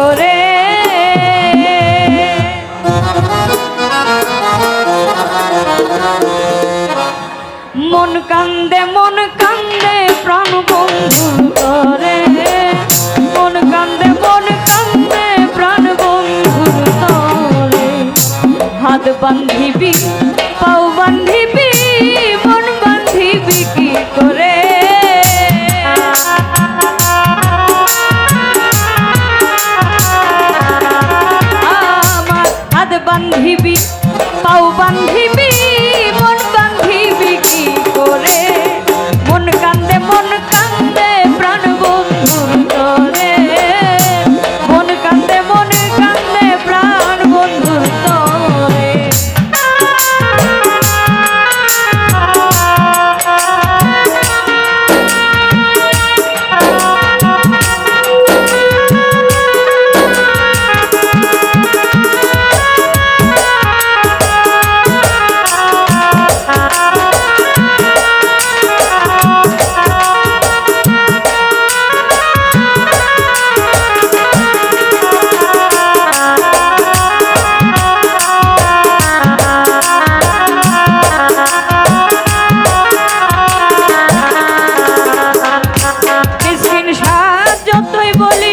করে। মন কান্দে মন কান্দে প্রাণ বন্ধু করে। মন কান্দে মন কান্দে প্রাণ বন্ধু করে। হাত বান্ধিবি, পাও বান্ধি সাহায্য তুই বলি।